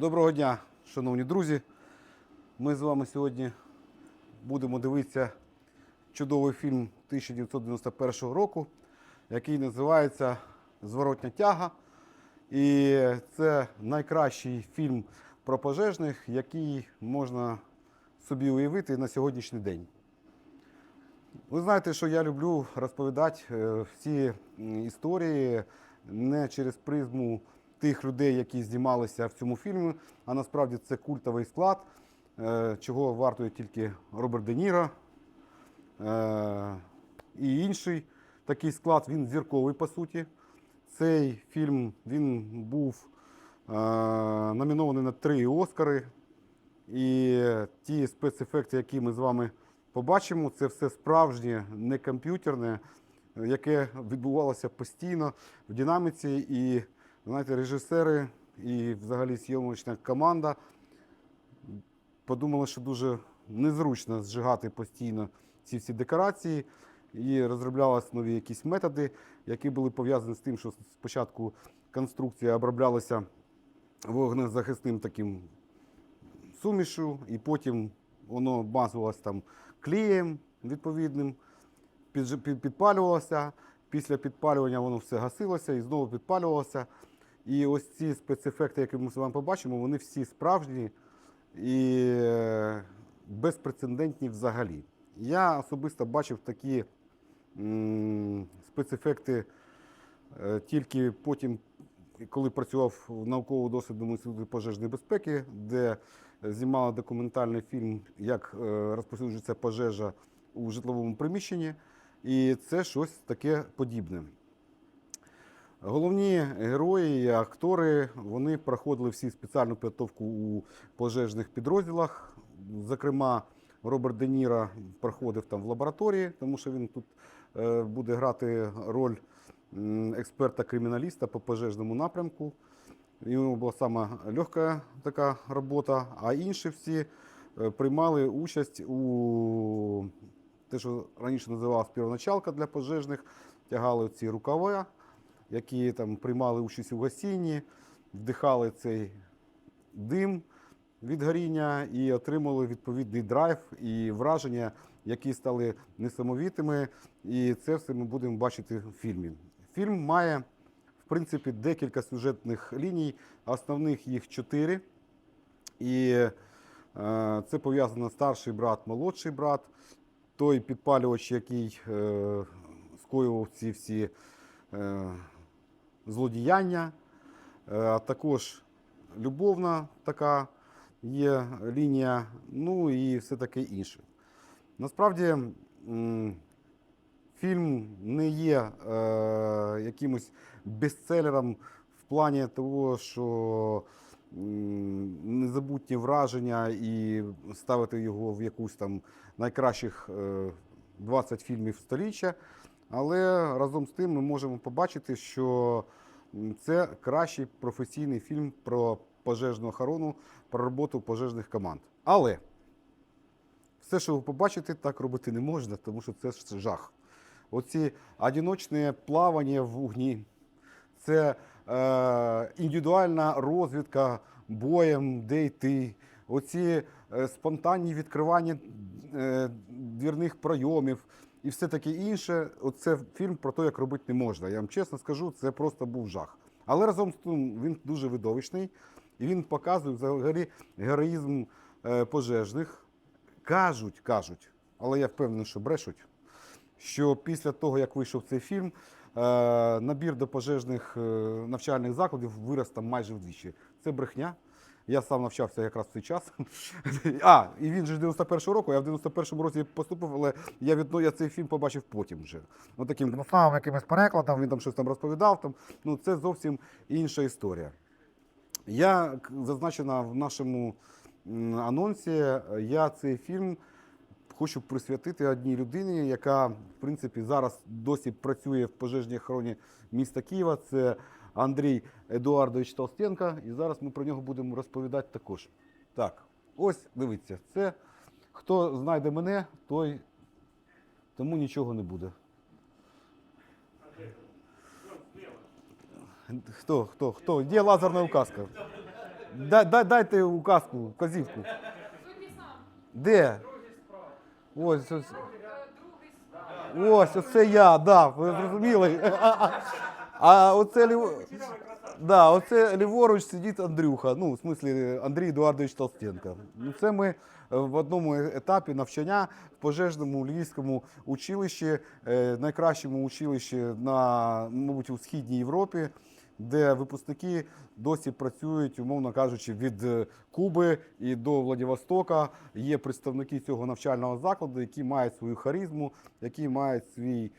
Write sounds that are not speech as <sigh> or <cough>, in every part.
Доброго дня, шановні друзі. Ми з вами сьогодні будемо дивитися чудовий фільм 1991 року, який називається Зворотня тяга. І це найкращий фільм про пожежних, який можна собі уявити на сьогоднішній день. Ви знаєте, що я люблю розповідати е, всі історії не через призму тих людей, які знімалися в цьому фільмі, а насправді це культовий склад, е, чого вартує тільки Роберт Де Ніро. Е, І інший такий склад, він зірковий по суті. Цей фільм він був е, номінований на три Оскари. І ті спецефекти, які ми з вами побачимо, це все справжнє, не комп'ютерне, яке відбувалося постійно в динаміці. І знаєте, режисери і взагалі зйомочна команда подумали, що дуже незручно зжигати постійно ці всі декорації. І розроблялися нові якісь методи, які були пов'язані з тим, що спочатку конструкція оброблялася вогнезахисним таким сумішу, і потім воно мазувалося там клеєм відповідним, підпалювалося. Після підпалювання воно все гасилося і знову підпалювалося. І ось ці спецефекти, які ми з вами побачимо, вони всі справжні і е, безпрецедентні взагалі. Я особисто бачив такі спецефекти е, тільки потім, коли працював в науково-дослідному інституті пожежної безпеки, де знімали документальний фільм, як е, розповсюджується пожежа у житловому приміщенні. І це щось таке подібне. Головні герої актори вони проходили всі спеціальну підготовку у пожежних підрозділах. Зокрема, Роберт Де Ніро проходив там в лабораторії, тому що він тут е, буде грати роль експерта-криміналіста по пожежному напрямку. У нього була сама легка така робота, а інші всі е, приймали участь у те, що раніше називалось первоначалка для пожежних, тягали ці рукава, які там приймали участь у гасінні, вдихали цей дим від горіння і отримали відповідний драйв і враження, які стали несамовітими. І це все ми будемо бачити в фільмі. Фільм має, в принципі, декілька сюжетних ліній, основних їх чотири. І е, це пов'язано старший брат, молодший брат, той підпалювач, який е, скоював ці всі е, злодіяння, е, а також любовна така є лінія, ну і все таке інше. Насправді фільм не є е, якимось бестселером в плані того, що незабутні враження і ставити його в якусь там найкращих е, 20 фільмів століття. Але разом з тим ми можемо побачити, що це кращий професійний фільм про пожежну охорону, про роботу пожежних команд. Але все, що ви побачите, так робити не можна, тому що це ж жах. Оці одиночне плавання в вогні, це е, індивідуальна розвідка боєм, де йти, оці е, спонтанні відкривання е, двірних пройомів і все таке інше. Оце фільм про те, як робити не можна. Я вам чесно скажу, це просто був жах. Але разом з тим він дуже видовищний і він показує взагалі героїзм е, пожежних. Кажуть, кажуть, але я впевнений, що брешуть що після того, як вийшов цей фільм, е, набір до пожежних е, навчальних закладів вирос там майже вдвічі. Це брехня. Я сам навчався якраз в цей час. <laughs> А, і він же 91-го року, я в 91-му році поступив, але я, відно, я цей фільм побачив потім вже. Ну, таким ну, самим якимось перекладом, він там щось там розповідав. Там. Ну, це зовсім інша історія. Я зазначена в нашому анонсі, я цей фільм хочу присвятити одній людині, яка, в принципі, зараз досі працює в пожежній охороні міста Києва. Це Андрій Едуардович Толстенко. І зараз ми про нього будемо розповідати також. Так, ось дивіться, це хто знайде мене, той тому нічого не буде. Хто, хто, хто? Де лазерна указка? Дай, дай, дайте указку, вказівку. Де? Ось, ось. Ось, оце я, да, ви зрозуміли. <laughs> А оце ліво... Да, оце ліворуч сидить Андрюха. Ну, в смислі, Андрій Едуардович Толстенко. Ну, це ми е, в одному етапі навчання в пожежному львівському училищі, е, найкращому училищі на, мабуть, у східній Європі, де випускники досі працюють, умовно кажучи, від е, Куби і до Владивостока. Є представники цього навчального закладу, які мають свою харизму, які мають свій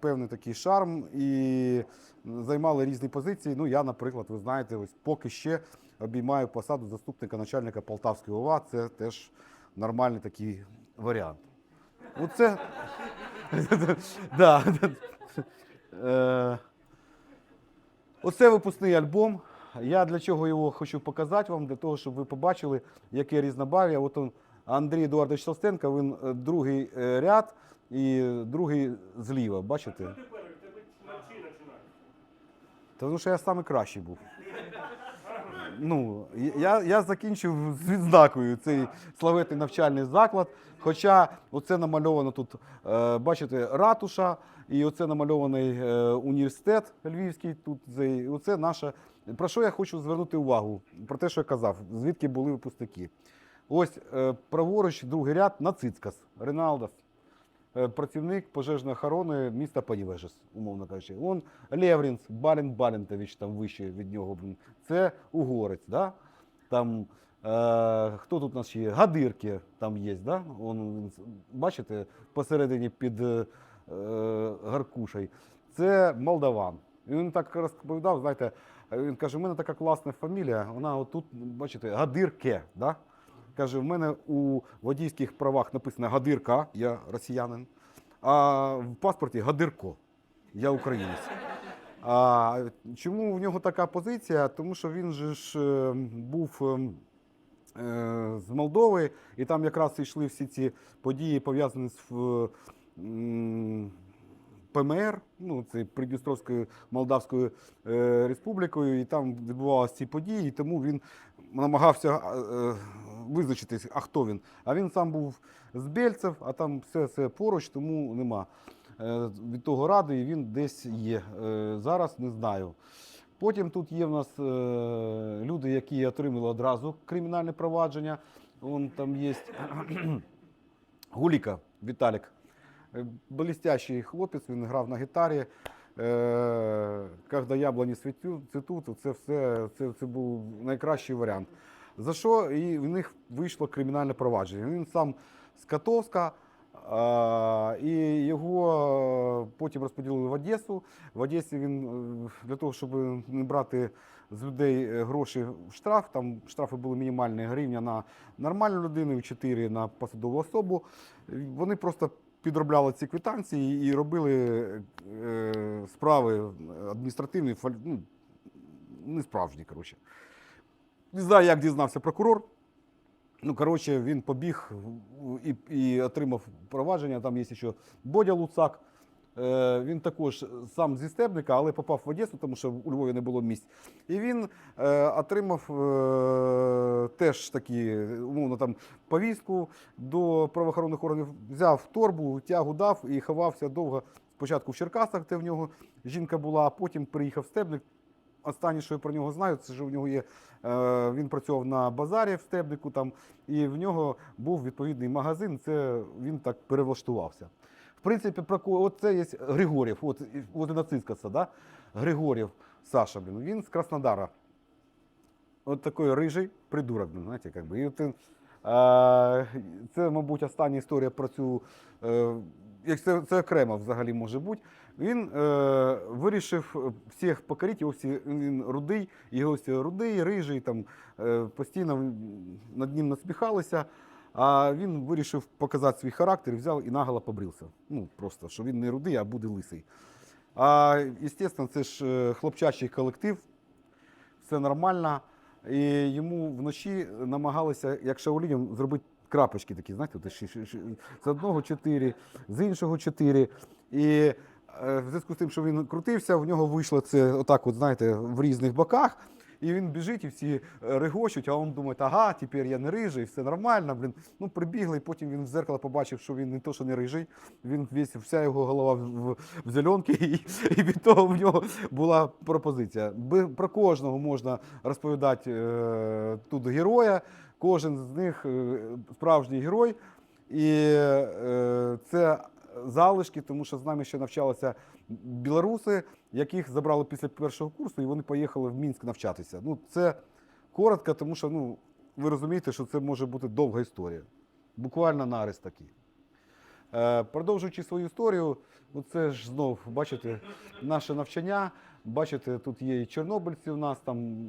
певний такий шарм і займали різні позиції. Ну, я, наприклад, ви знаєте, ось поки ще обіймаю посаду заступника начальника Полтавської ОВА. Це теж нормальний такий варіант. Оце. <laughs> Е, Оце випускний альбом. Я для чого його хочу показати вам, для того, щоб ви побачили, яке різнобарв'я. От Андрій Едуардович Толстенко, він е, другий е, ряд і другий зліва. Бачите? Тому що я самий кращий був. Ну, я, я закінчив з відзнакою цей славетний навчальний заклад. Хоча оце намальовано тут, е, бачите, ратуша, і оце намальований е, університет Львівський. Тут цей- оце наша. Про що я хочу звернути увагу? Про те, що я казав, звідки були випускники. Ось е, праворуч, другий ряд Нацицькас, Реналдас. Е, Працівник пожежної охорони міста Панівежес, умовно кажучи. Он Леврінс, Балін Балентович там вище від нього. блін. Це угорець, да? Там, е, хто тут у нас є? Гадирки там є, да? Он, бачите, посередині під е, Гаркушею. Це молдаван. І він так розповідав, знаєте, він каже, у мене така класна фамілія, вона отут, бачите, Гадирке. Да? Каже, в мене у водійських правах написано Гадирка, я росіянин, а в паспорті Гадирко, я українець. А чому в нього така позиція? Тому що він же ж е, був е, з Молдови, і там якраз йшли всі ці події, пов'язані з е, ПМР, ну це Придністровською Молдавською Республікою, і там відбувалися ці події, і тому він намагався визначитись, а хто він. А він сам був з Бельцев, а там все це поруч, тому нема. Е, від того ради, і він десь є. Е, зараз не знаю. Потім тут є в нас е, люди, які отримали одразу кримінальне провадження. Вон там є <clears throat> Гуліка Віталік. Блестящий хлопець, він грав на гітарі. Когда яблуні цвіту- це все це, це був найкращий варіант. За що і в них вийшло кримінальне провадження. Він сам з Котовська, а, і його е, потім розподілили в Одесу. В Одесі він е, для того, щоб не брати з людей е, гроші в штраф, там штрафи були мінімальні гривня на нормальну людину і 4 на посадову особу. Вони просто підробляли ці квитанції і робили справи адміністративні, ну, не справжні, коротше. Не знаю, як дізнався прокурор. Ну, коротше, він побіг і, і отримав провадження. Там є ще Бодя Луцак. Е, він також сам зі Стебника, але попав в Одесу, тому що у Львові не було місць. І він е, отримав е, теж такі, умовно, там повістку до правоохоронних органів, взяв торбу, тягу дав і ховався довго. Спочатку в Черкасах, де в нього жінка була, а потім приїхав в Стебник. Останнє, що я про нього знаю, це що в нього є. Е, він працював на базарі в Стебнику, там, і в нього був відповідний магазин. Це він так перевлаштувався. В принципі, про це є Григорєв, от, от і нацистська, да? Григорєв Саша, блін, він з Краснодара. От такий рижий придурок, знаєте, як е, це, мабуть, остання історія про цю. Як це, це окремо взагалі може бути. Він е, вирішив всіх покорити, ось він рудий, його ось рудий, рижий, там е, постійно над ним насміхалися. А він вирішив показати свій характер, взяв і наголо побрився. Ну, просто, що він не рудий, а буде лисий. А, звісно, це ж е, хлопчачий колектив, все нормально. І йому вночі намагалися, як шаоліням, зробити крапочки такі, знаєте, от з одного чотири, з іншого чотири. І е, в зв'язку з тим, що він крутився, в нього вийшло це отак, от, знаєте, в різних боках. І він біжить, і всі е, регочуть, а він думає, ага, тепер я не рижий, все нормально. Блін. Ну, прибігли, і потім він в зеркало побачив, що він не то, що не рижий, він весь, вся його голова в, в, в зеленки, <laughs> і, і від того в нього була пропозиція. Про кожного можна розповідати е, тут героя, кожен з них е, справжній герой. І е, це залишки, тому що з нами ще навчалися білоруси, яких забрали після першого курсу, і вони поїхали в Мінськ навчатися. Ну, це коротко, тому що ну, ви розумієте, що це може бути довга історія. Буквально нарис такий. Е, продовжуючи свою історію, це ж знов, бачите, наше навчання. Бачите, тут є і чорнобильці у нас, там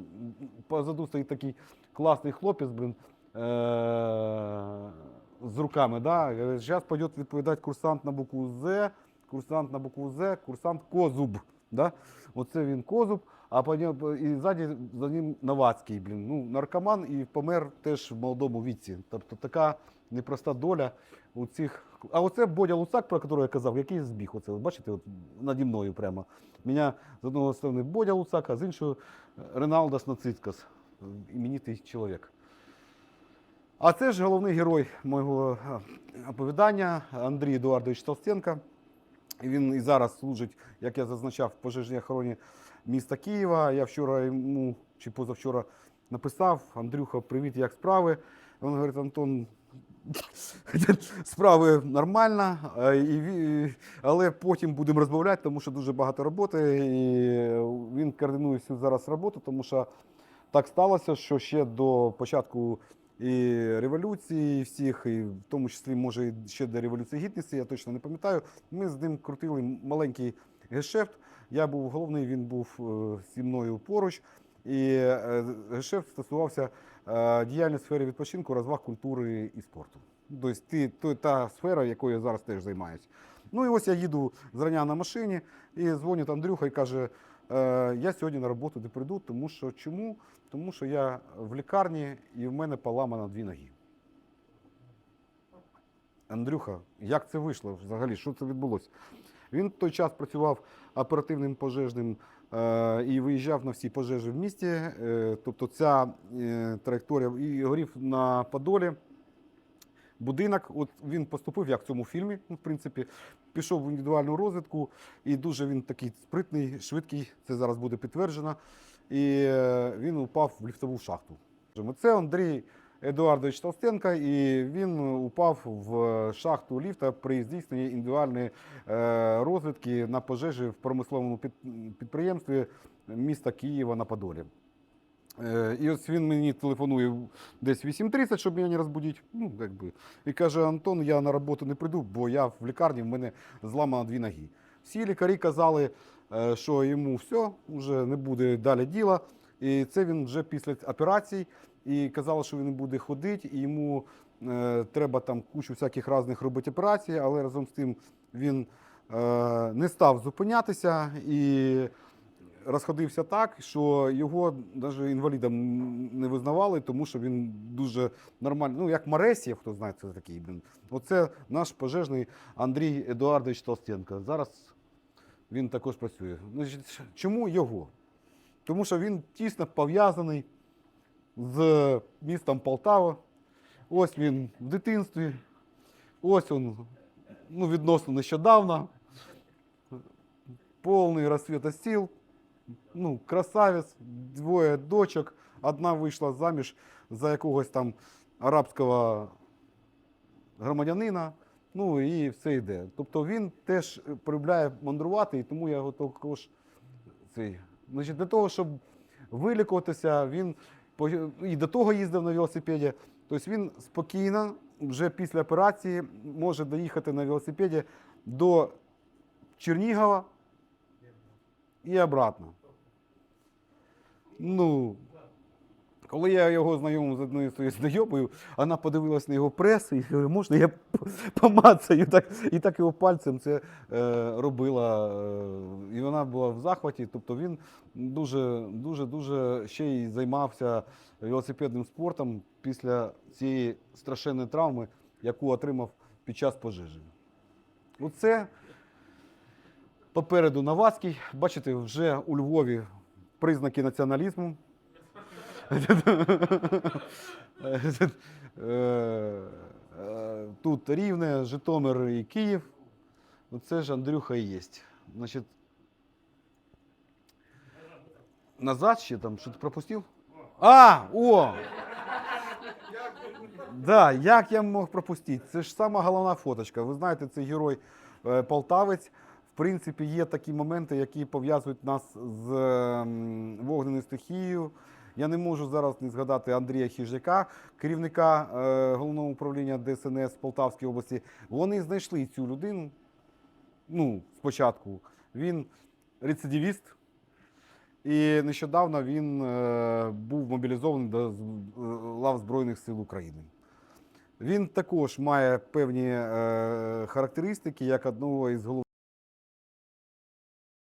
позаду стоїть такий класний хлопець, блин, е- з руками. Да? Зараз піде відповідати курсант на букву З, курсант на букву З, курсант Козуб. Да? Оце він Козуб, а по ньому, і ззаді за ним Новацький, блін. Ну, наркоман і помер теж в молодому віці. Тобто така непроста доля у цих. А оце Бодя Луцак, про якого я казав, який збіг. Оце, бачите, от наді мною прямо. Мене з одного сторони Бодя Луцак, а з іншого Реналдас Нацицькас, іменитий чоловік. А це ж головний герой мого е, оповідання Андрій Едуардович Толстенко. Він і зараз служить, як я зазначав, в пожежній охороні міста Києва. Я вчора йому чи позавчора написав: Андрюха, привіт, як справи? Він говорить, Антон, <laughs> справи нормально, е, але потім будемо розмовляти, тому що дуже багато роботи. І він координує всю зараз роботу, тому що так сталося, що ще до початку і революції всіх, і в тому числі, може, ще до революції гідності, я точно не пам'ятаю. Ми з ним крутили маленький гешефт. Я був головний, він був е, зі мною поруч. І е, гешефт стосувався е, діяльності сфери відпочинку, розваг, культури і спорту. Тобто ти, то, та сфера, якою я зараз теж займаюся. Ну і ось я їду зрання на машині і дзвонить Андрюха і каже: я сьогодні на роботу не прийду, тому що чому? Тому що я в лікарні і в мене поламано дві ноги. Андрюха, як це вийшло взагалі? Що це відбулося? Він в той час працював оперативним пожежним е, і виїжджав на всі пожежі в місті. Е, тобто ця е, траєкторія і горів на Подолі. Будинок, от він поступив, як в цьому фільмі, ну, в принципі, пішов в індивідуальну розвідку, і дуже він такий спритний, швидкий, це зараз буде підтверджено. І е, він упав в ліфтову шахту. Це Андрій Едуардович Толстенко, і він упав в шахту ліфта при здійсненні індивідуальної е, розвідки на пожежі в промисловому підприємстві міста Києва на Подолі. Е, І ось він мені телефонує десь 8.30, щоб мене не розбудити. Ну, якби. І каже: Антон, я на роботу не прийду, бо я в лікарні, в мене зламано дві ноги. Всі лікарі казали, що йому все, вже не буде далі діла. І це він вже після операцій. І казали, що він буде ходити, і йому е, треба там кучу всяких різних робити операцій, але разом з тим він е, не став зупинятися і розходився так, що його навіть інвалідом не визнавали, тому що він дуже нормально, ну як Маресєв, хто знає, це такий. Оце наш пожежний Андрій Едуардович Толстенко. Зараз він також працює. Чому його? Тому що він тісно пов'язаний з містом Полтава. Ось він в дитинстві, ось він ну, відносно нещодавно. Повний розсвіт сіл. Ну, красавець, двоє дочок. Одна вийшла заміж за якогось там арабського громадянина. Ну і все йде. Тобто він теж полюбляє мандрувати, і тому я його також цей. Значить, для того, щоб вилікуватися, він і до того їздив на велосипеді. Тобто він спокійно, вже після операції, може доїхати на велосипеді до Чернігова і обратно. Ну, коли я його знайомив з одною своєю знайомою, вона подивилась на його пресу і говорить, можна я <laughs> помацаю так, і так його пальцем це е, робила. Е, і вона була в захваті. Тобто він дуже, дуже, дуже ще й займався велосипедним спортом після цієї страшенної травми, яку отримав під час пожежі. Оце попереду Новацький. Бачите, вже у Львові признаки націоналізму. Е, е, Тут Рівне, Житомир і Київ. Оце ж Андрюха і є. Значить, назад ще там що ти пропустив? А, о! Да, як я мог пропустити? Це ж сама головна фоточка. Ви знаєте, це герой е, полтавець. В принципі, є такі моменти, які пов'язують нас з ем, вогненою стихією. Я не можу зараз не згадати Андрія Хіжака, керівника е, головного управління ДСНС Полтавській області. Вони знайшли цю людину. Ну, спочатку. Він рецидивіст. І нещодавно він е, був мобілізований до е, лав Збройних сил України. Він також має певні характеристики як одного із головних.